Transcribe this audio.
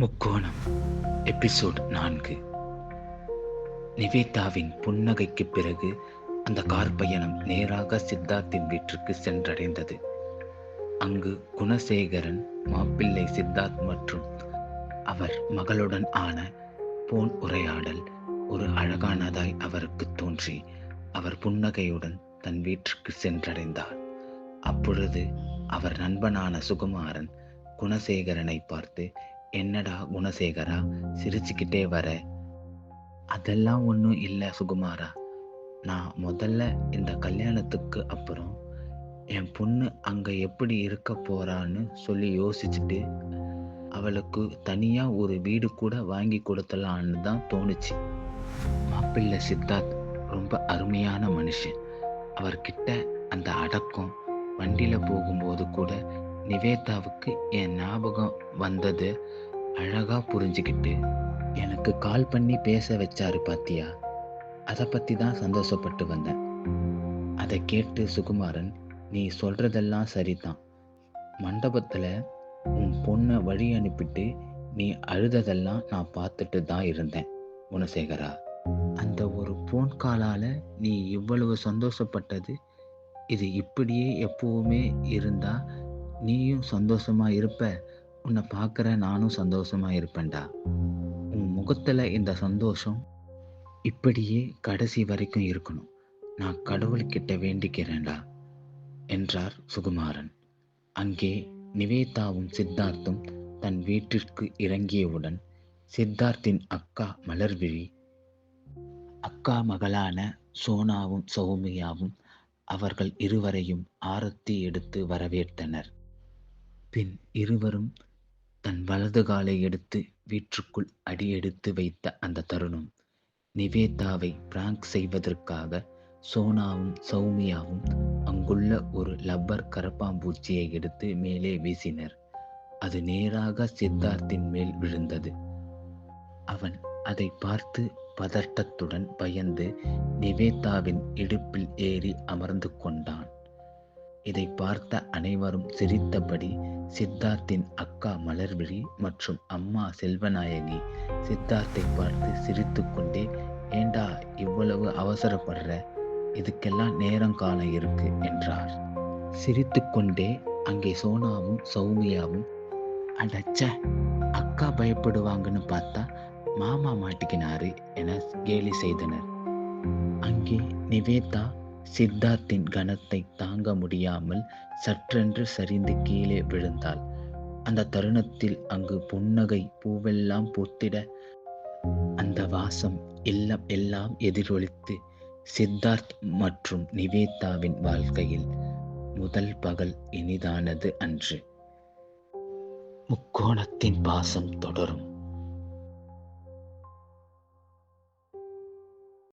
முக்கோணம் எபிசோட் நான்கு. நிவேதாவின் புன்னகைக்கு பிறகு அந்த கார் பயணம் நேராக சித்தார்த்தின் வீட்டிற்கு சென்றடைந்தது. அங்கு குணசேகரன் மாப்பிள்ளை சித்தார்த் மற்றும் அவர் மகளுடன் ஆன போன் உரையாடல் ஒரு அழகானதாய் அவருக்கு தோன்றி அவர் புன்னகையுடன் தன் வீட்டிற்கு சென்றடைந்தார். அப்பொழுது அவர் நண்பனான சுகுமாரன் குணசேகரனை பார்த்து என்னடா குணசேகரா? சிரிச்சுக்கிட்டே வர. அதெல்லாம் ஒன்றும் இல்லை சுகுமாரா. நான் முதல்ல இந்த கல்யாணத்துக்கு அப்புறம் என் பொண்ணு அங்கே எப்படி இருக்க போறான்னு சொல்லி யோசிச்சுட்டு அவளுக்கு தனியாக ஒரு வீடு கூட வாங்கி கொடுத்தலான்னு தான் தோணுச்சு. மாப்பிள்ளை சித்தார்த் ரொம்ப அருமையான மனுஷன். அவர்கிட்ட அந்த அடக்கம் வண்டியில் போகும்போது கூட நிவேதாவுக்கு என் ஞாபகம் வந்தது அழகா புரிஞ்சுக்கிட்டு. எனக்கு கால் பண்ணி பேச வச்சாரு பாத்தியா? அதை பத்தி தான் சந்தோஷப்பட்டு வந்தேன். அதை கேட்டு சுகுமாரன் நீ சொல்றதெல்லாம் சரிதான். மண்டபத்துல உன் பொண்ணை வழி அனுப்பிட்டு நீ அழுததெல்லாம் நான் பார்த்துட்டு தான் இருந்தேன் குணசேகரா. அந்த ஒரு போன் காலால நீ இவ்வளவு சந்தோஷப்பட்டது? இது இப்படியே எப்பவுமே இருந்தால் நீயும் சந்தோஷமா இருப்ப உன்னை பார்க்குற நானும் சந்தோஷமா இருப்பேன்டா. உன் முகத்தில் இந்த சந்தோஷம் இப்படியே கடைசி வரைக்கும் இருக்கணும். நான் கடவுள்கிட்ட வேண்டிக்கிறேன்டா என்றார் சுகுமாரன். அங்கே நிவேதாவும் சித்தார்த்தும் தன் வீட்டிற்கு இறங்கியவுடன் சித்தார்த்தின் அக்கா மலர்விழி அக்கா மகளான சோனாவும் சௌமியாவும் அவர்கள் இருவரையும் ஆரத்தி எடுத்து வரவேற்றனர். பின் இருவரும் தன் வலது காலை எடுத்து வீட்டுக்குள் அடியெடுத்து வைத்த அந்த தருணம். நிவேதாவை பிராங்க் செய்வதற்காக சோனாவும் சௌமியாவும் அங்குள்ள ஒரு லப்பர் கரப்பாம்பூச்சியை எடுத்து மேலே வீசினர். அது நேராக சித்தார்த்தின் மேல் விழுந்தது. அவன் அதை பார்த்து பதட்டத்துடன் பயந்து நிவேதாவின் இடுப்பில் ஏறி அமர்ந்து கொண்டான். இதை பார்த்த அனைவரும் சிரித்தபடி சித்தார்த்தின் அக்கா மலர்விழி மற்றும் அம்மா செல்வநாயகி சித்தார்த்தை பார்த்து சிரித்து கொண்டே ஏண்டா இவ்வளவு அவசரப்படுற? இதுக்கெல்லாம் நேரம் காலம் இருக்கு என்றார். சிரித்து கொண்டே அங்கே சோனாவும் சௌமியாவும் அடச்ச அக்கா பயப்படுவாங்கன்னு பார்த்தா மாமா மாட்டிக்கினாரு என கேலி செய்தனர். அங்கே நிவேதா சித்தார்த்தின் கனத்தை தாங்க முடியாமல் சற்றென்று சரிந்து கீழே விழுந்தாள். அந்த தருணத்தில் அங்கு புன்னகை பூவெல்லாம் பூத்திட அந்த வாசம் எல்லாம் எல்லாம் எதிரொலித்து சித்தார்த் மற்றும் நிவேதாவின் வாழ்க்கையில் முதல் பகல் இனிதானது அன்று. முக்கோணத்தின் பாசம் தொடரும்.